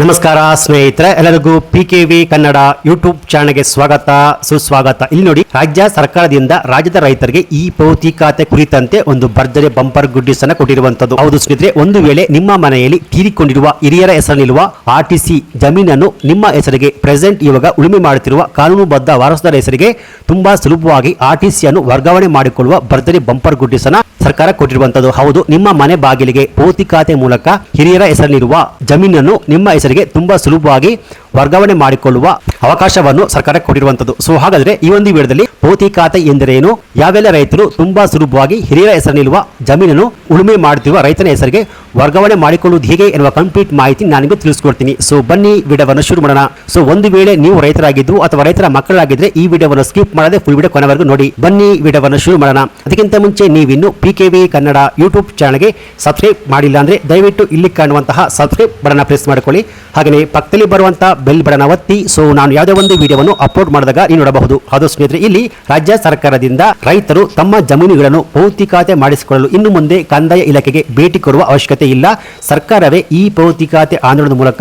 ನಮಸ್ಕಾರ ಸ್ನೇಹಿತರೆ, ಎಲ್ಲರಿಗೂ P K V Kannada YouTube ಚಾನಲ್ಗೆ ಸ್ವಾಗತ, ಸುಸ್ವಾಗತ. ಇಲ್ಲಿ ನೋಡಿ, ರಾಜ್ಯ ಸರ್ಕಾರದಿಂದ ರಾಜ್ಯದ ರೈತರಿಗೆ ಈ ಪೌತಿ ಖಾತೆ ಕುರಿತಂತೆ ಒಂದು ಭರ್ಜರಿ ಬಂಪರ್ ಗುಡ್ಡಿಸ್ ಅನ್ನ ಕೊಟ್ಟಿರುವಂತದ್ದು. ಹೌದು ಸ್ನೇಹಿತರೆ, ಒಂದು ವೇಳೆ ನಿಮ್ಮ ಮನೆಯಲ್ಲಿ ತೀರಿಕೊಂಡಿರುವ ಹಿರಿಯರ ಹೆಸರಿನಲ್ಲಿರುವ ಆರ್ ಟಿ ಸಿ ಜಮೀನನ್ನು ನಿಮ್ಮ ಹೆಸರಿಗೆ ಪ್ರೆಸೆಂಟ್ ಇವಾಗ ಉಳುಮೆ ಮಾಡುತ್ತಿರುವ ಕಾನೂನುಬದ್ಧ ವಾರಸುದಾರ ಹೆಸರಿಗೆ ತುಂಬಾ ಸುಲಭವಾಗಿ ಆರ್ ಟಿ ಸಿಯನ್ನು ವರ್ಗಾವಣೆ ಮಾಡಿಕೊಳ್ಳುವ ಭರ್ಜರಿ ಬಂಪರ್ ಗುಡ್ಡಿಸ್ ಅನ್ನ ಸರ್ಕಾರ ಕೊಟ್ಟಿರುವಂತದ್ದು ಹೌದು. ನಿಮ್ಮ ಮನೆ ಬಾಗಿಲಿಗೆ ಪೋತಿ ಖಾತೆ ಮೂಲಕ ಹಿರಿಯರ ಹೆಸರಿನಿರುವ ಜಮೀನನ್ನು ನಿಮ್ಮ ಹೆಸರಿಗೆ ತುಂಬಾ ಸುಲಭವಾಗಿ ವರ್ಗಾವಣೆ ಮಾಡಿಕೊಳ್ಳುವ ಅವಕಾಶವನ್ನು ಸರ್ಕಾರ ಕೊಟ್ಟಿರುವಂತದ್ದು ಸೊ ಹಾಗಾದ್ರೆ ಈ ಒಂದು ವಿಡಿಯೋದಲ್ಲಿ ಪೋತಿ ಖಾತೆ ಎಂದರೇನು? ಯಾವೆಲ್ಲ ರೈತರು ತುಂಬಾ ಸುಲಭವಾಗಿ ಹಿರಿಯರ ಹೆಸರಿನಲ್ಲಿರುವ ಜಮೀನನ್ನು ಉಳುಮೆ ಮಾಡುತ್ತಿರುವ ರೈತನ ಹೆಸರಿಗೆ ವರ್ಗಾವಣೆ ಮಾಡಿಕೊಳ್ಳುವುದು ಹೇಗೆ ಎನ್ನುವ ಕಂಪ್ಲೀಟ್ ಮಾಹಿತಿ ನಾನು ತಿಳಿಸ್ಕೊಡ್ತೀನಿ. ಸೊ ಬನ್ನಿ ವಿಡಿಯೋವನ್ನು ಶುರು ಮಾಡೋಣ. ಸೊ ಒಂದು ವೇಳೆ ನೀವು ರೈತರಾಗಿದ್ದು ಅಥವಾ ರೈತರ ಮಕ್ಕಳಾಗಿದ್ರೆ ಈ ವಿಡಿಯೋವನ್ನು ಸ್ಕಿಪ್ ಮಾಡದೆ ಫುಲ್ ವಿಡಿಯೋ ಕೊನೆವರೆಗೂ ನೋಡಿ. ಬನ್ನಿ ವಿಡಿಯೋವನ್ನು ಶುರು ಮಾಡೋಣ. ಅದಕ್ಕಿಂತ ಮುಂಚೆ ನೀವಿನ್ನು P K V Kannada YouTube ಚಾನಲ್ಗೆ ಸಬ್ಸ್ಕ್ರೈಬ್ ಮಾಡಿಲ್ಲ ಅಂದ್ರೆ ದಯವಿಟ್ಟು ಇಲ್ಲಿ ಕಾಣುವಂತಹ ಸಬ್ಸ್ಕ್ರೈಬ್ ಬಟನ್ ಪ್ರೆಸ್ ಮಾಡಿಕೊಳ್ಳಿ. ಹಾಗೆಯೇ ಪಕ್ಕದಲ್ಲಿ ಬರುವಂತಹ ಬೆಲ್ ಬಟನ್ ಒತ್ತಿ ಸೊ ನಾನು ಯಾವುದೇ ಒಂದು ವಿಡಿಯೋವನ್ನು ಅಪ್ಲೋಡ್ ಮಾಡಿದಾಗ ನೀವು ನೋಡಬಹುದು. ಅದು ಸ್ನೇಹಿತರೆ, ಇಲ್ಲಿ ರಾಜ್ಯ ಸರ್ಕಾರದಿಂದ ರೈತರು ತಮ್ಮ ಜಮೀನುಗಳನ್ನು ಪೌತಿಕಾತೆ ಮಾಡಿಸಿಕೊಳ್ಳಲು ಇನ್ನು ಮುಂದೆ ಕಂದಾಯ ಇಲಾಖೆಗೆ ಭೇಟಿ ಕೊಡುವ ಅವಶ್ಯಕತೆ ಇಲ್ಲ. ಸರ್ಕಾರವೇ ಈ ಪೌತಿಕಾತೆ ಆಂದೋಲನದ ಮೂಲಕ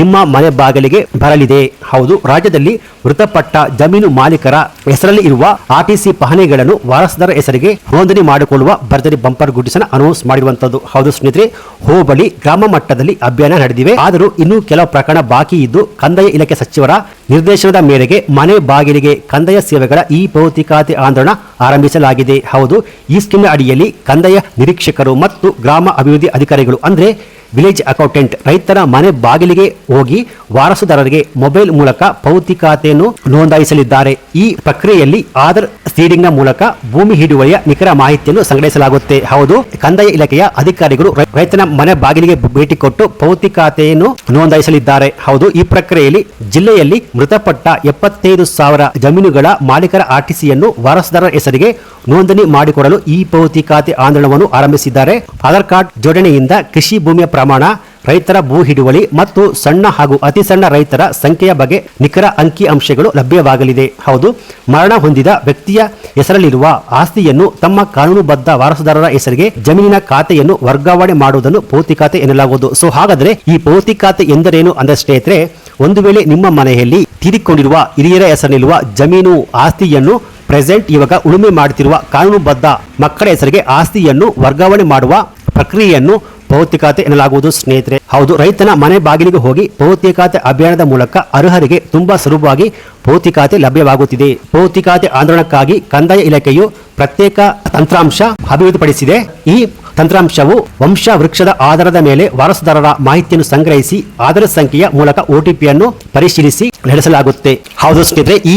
ನಿಮ್ಮ ಮನೆ ಬಾಗಿಲಿಗೆ ಬರಲಿದೆ. ಹೌದು, ರಾಜ್ಯದಲ್ಲಿ ಮೃತಪಟ್ಟ ಜಮೀನು ಮಾಲೀಕರ ಹೆಸರಲ್ಲಿ ಇರುವ ಆರ್ಟಿಸಿ ಪಹಣಿಗಳನ್ನು ವಾರಸದಾರ ಹೆಸರಿಗೆ ನೋಂದಣಿ ಮಾಡಿಕೊಳ್ಳುವ ಭರ್ಜರಿ ಬಂಪರ್ ಗುಡ್ಡಿಸನ ಅನೌನ್ಸ್ ಮಾಡಿರುವಂತದ್ದು. ಹೌದು ಸ್ನೇಹಿತರೆ, ಹೋಬಳಿ ಗ್ರಾಮ ಮಟ್ಟದಲ್ಲಿ ಅಭಿಯಾನ ನಡೆದಿವೆ. ಆದರೂ ಇನ್ನೂ ಕೆಲವು ಪ್ರಕರಣ ಬಾಕಿ ಇದ್ದು ಕಂದಾಯ ಇಲಾಖೆ ಸಚಿವರ ನಿರ್ದೇಶನದ ಮೇರೆಗೆ ಮನೆ ಬಾಗಿಲಿಗೆ ಕಂದಾಯ ಸೇವೆಗಳ ಈ ಭೌತಿಕಾತಿ ಆಂದೋಲನ ಆರಂಭಿಸಲಾಗಿದೆ. ಹೌದು, ಈ ಸ್ಕೀಮ್ನ ಅಡಿಯಲ್ಲಿ ಕಂದಾಯ ನಿರೀಕ್ಷಕರು ಮತ್ತು ಗ್ರಾಮ ಅಭಿವೃದ್ಧಿ ಅಧಿಕಾರಿಗಳು ಅಂದ್ರೆ ವಿಲೇಜ್ ಅಕೌಂಟೆಂಟ್ ರೈತರ ಮನೆ ಬಾಗಿಲಿಗೆ ಹೋಗಿ ವಾರಸುದಾರರಿಗೆ ಮೊಬೈಲ್ ಮೂಲಕ ಪೌತಿ ಖಾತೆಯನ್ನು ನೋಂದಾಯಿಸಲಿದ್ದಾರೆ. ಈ ಪ್ರಕ್ರಿಯೆಯಲ್ಲಿ ಆಧಾರ್ ಸೀಡಿಂಗ್ ಮೂಲಕ ಭೂಮಿ ಹಿಡುವಳಿಯ ನಿಖರ ಮಾಹಿತಿಯನ್ನು ಸಂಗ್ರಹಿಸಲಾಗುತ್ತೆ. ಹೌದು, ಕಂದಾಯ ಇಲಾಖೆಯ ಅಧಿಕಾರಿಗಳು ರೈತನ ಮನೆ ಬಾಗಿಲಿಗೆ ಭೇಟಿ ಕೊಟ್ಟು ಪೌತಿ ಖಾತೆಯನ್ನು ನೋಂದಾಯಿಸಲಿದ್ದಾರೆ. ಹೌದು, ಈ ಪ್ರಕ್ರಿಯೆಯಲ್ಲಿ ಜಿಲ್ಲೆಯಲ್ಲಿ ಮೃತಪಟ್ಟ ಎಪ್ಪತ್ತೈದು ಸಾವಿರ ಜಮೀನುಗಳ ಮಾಲೀಕರ ಆರ್ಟಿಸಿಯನ್ನು ವಾರಸುದಾರರ ಹೆಸರಿಗೆ ನೋಂದಣಿ ಮಾಡಿಕೊಡಲು ಈ ಪೌತಿ ಖಾತೆ ಆಂದೋಲನವನ್ನು ಆರಂಭಿಸಿದ್ದಾರೆ. ಆಧಾರ್ ಕಾರ್ಡ್ ಜೋಡಣೆಯಿಂದ ಕೃಷಿ ಭೂಮಿಯ ಪ್ರಮಾಣ, ರೈತರ ಭೂ ಹಿಡುವಳಿ ಮತ್ತು ಸಣ್ಣ ಹಾಗೂ ಅತಿ ಸಣ್ಣ ರೈತರ ಸಂಖ್ಯೆಯ ಬಗ್ಗೆ ನಿಖರ ಅಂಕಿ ಅಂಶಗಳು ಲಭ್ಯವಾಗಲಿದೆ. ಹೌದು, ಮರಣ ಹೊಂದಿದ ವ್ಯಕ್ತಿಯ ಹೆಸರಲ್ಲಿರುವ ಆಸ್ತಿಯನ್ನು ತಮ್ಮ ಕಾನೂನುಬದ್ಧ ವಾರಸುದಾರರ ಹೆಸರಿಗೆ ಜಮೀನಿನ ಖಾತೆಯನ್ನು ವರ್ಗಾವಣೆ ಮಾಡುವುದನ್ನು ಪೌತಿ ಖಾತೆ ಎನ್ನಲಾಗುವುದು. ಸೊ ಹಾಗಾದರೆ ಈ ಪೌತಿ ಖಾತೆ ಎಂದರೇನು ಅಂದ ಸ್ನೇಹಿತರೆ, ಒಂದು ವೇಳೆ ನಿಮ್ಮ ಮನೆಯಲ್ಲಿ ತೀರಿಕೊಂಡಿರುವ ಹಿರಿಯರ ಹೆಸರಿನಲ್ಲಿರುವ ಜಮೀನು, ಆಸ್ತಿಯನ್ನು ಪ್ರೆಸೆಂಟ್ ಇವಾಗ ಉಳುಮೆ ಮಾಡುತ್ತಿರುವ ಕಾನೂನುಬದ್ಧ ಮಕ್ಕಳ ಹೆಸರಿಗೆ ಆಸ್ತಿಯನ್ನು ವರ್ಗಾವಣೆ ಮಾಡುವ ಪ್ರಕ್ರಿಯೆಯನ್ನು ಭೌತಿಕತೆ ಎನ್ನಲಾಗುವುದು, ಸ್ನೇಹಿತರೆ. ಹೌದು, ರೈತನ ಮನೆ ಬಾಗಿಲಿಗೆ ಹೋಗಿ ಭೌತಿಕತೆ ಅಭಿಯಾನದ ಮೂಲಕ ಅರ್ಹರಿಗೆ ತುಂಬಾ ಸುಲಭವಾಗಿ ಭೌತಿಕತೆ ಲಭ್ಯವಾಗುತ್ತಿದೆ. ಭೌತಿಕತೆ ಆಂದೋಲನಕ್ಕಾಗಿ ಕಂದಾಯ ಇಲಾಖೆಯು ಪ್ರತ್ಯೇಕ ತಂತ್ರಾಂಶ ಅಭಿವೃದ್ಧಿಪಡಿಸಿದೆ. ಈ ತಂತ್ರಾಂಶವು ವಂಶ ವೃಕ್ಷದ ಆಧಾರದ ಮೇಲೆ ವಾರಸುದಾರರ ಮಾಹಿತಿಯನ್ನು ಸಂಗ್ರಹಿಸಿ ಆಧಾರ ಸಂಖ್ಯೆಯ ಮೂಲಕ ಒಟಿಪಿಯನ್ನು ಪರಿಶೀಲಿಸಿ ನಡೆಸಲಾಗುತ್ತೆ. ಹೌದು ಸ್ನೇಹಿತರೆ, ಈ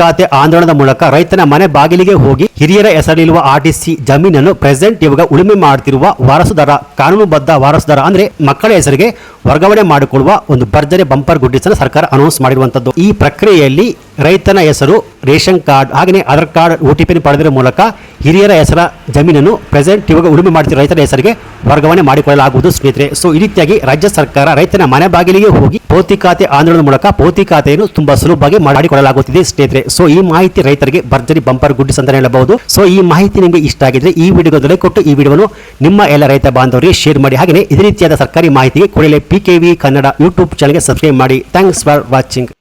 ಖಾತೆ ಆಂದೋಲನದ ಮೂಲಕ ರೈತನ ಮನೆ ಬಾಗಿಲಿಗೆ ಹೋಗಿ ಹಿರಿಯರ ಹೆಸರಿರುವ ಆರ್ಟಿಸಿ ಜಮೀನನ್ನು ಪ್ರೆಸೆಂಟ್ ಇವಾಗ ಉಳುಮೆ ಮಾಡುತ್ತಿರುವ ವಾರಸುದಾರ, ಕಾನೂನುಬದ್ಧ ವಾರಸುದಾರ ಅಂದ್ರೆ ಮಕ್ಕಳ ಹೆಸರಿಗೆ ವರ್ಗಾವಣೆ ಮಾಡಿಕೊಳ್ಳುವ ಒಂದು ಭರ್ಜರಿ ಬಂಪರ್ ಗುಡ್ಡಿಸನ್ನು ಸರ್ಕಾರ ಅನೌನ್ಸ್ ಮಾಡಿರುವಂತದ್ದು. ಈ ಪ್ರಕ್ರಿಯೆಯಲ್ಲಿ ರೈತನ ಹೆಸರು, ರೇಷನ್ ಕಾರ್ಡ್ ಹಾಗೆಯೇ ಆಧಾರ್ ಕಾರ್ಡ್ ಒಟಿಪಿ ಪಡೆದರ ಮೂಲಕ ಹಿರಿಯರ ಹೆಸರ, ಜಮೀನನ್ನು ಪ್ರೆಸೆಂಟ್ ಇವಾಗ ಉಳುಮೆ ಮಾಡ್ತಿರೋ ರೈತರ ಹೆಸರಿಗೆ ವರ್ಗಾವಣೆ ಮಾಡಿಕೊಳ್ಳಲಾಗುವುದು ಸ್ನೇಹಿತರೆ. ಸೊ ಈ ರೀತಿಯಾಗಿ ರಾಜ್ಯ ಸರ್ಕಾರ ರೈತನ ಮನೆ ಬಾಗಿಲಿಗೆ ಹೋಗಿ ಪೋತಿ ಖಾತೆ ಆಂದೋಲನದ ಮೂಲಕ ಪೋತಿ ಖಾತೆಯನ್ನು ತುಂಬಾ ಸುಲಭವಾಗಿ ಮಾಡಿಕೊಳ್ಳಲಾಗುತ್ತಿದೆ ಸ್ನೇಹಿತರೆ. ಸೊ ಈ ಮಾಹಿತಿ ರೈತರಿಗೆ ಭರ್ಜರಿ ಬಂಪರ್ ಗುಡ್ಡಿಸ್ ಅಂತಲೇ ಹೇಳಬಹುದು. ಸೊ ಈ ಮಾಹಿತಿ ನಿಮಗೆ ಇಷ್ಟ ಆಗಿದ್ರೆ ಈ ವಿಡಿಯೋದಲ್ಲಿ ಕೊಟ್ಟು ಈ ವಿಡಿಯೋವನ್ನು ನಿಮ್ಮ ಎಲ್ಲ ರೈತ ಬಾಂಧವರಿಗೆ ಶೇರ್ ಮಾಡಿ. ಹಾಗೆಯೇ ಇದೇ ರೀತಿಯಾದ ಸರ್ಕಾರಿ ಮಾಹಿತಿಗೆ ಕೂಡಲೇ P K V Kannada YouTube ಚಾನಲ್ಗೆ ಸಬ್ಸ್ಕ್ರೈಬ್ ಮಾಡಿ. Thanks for watching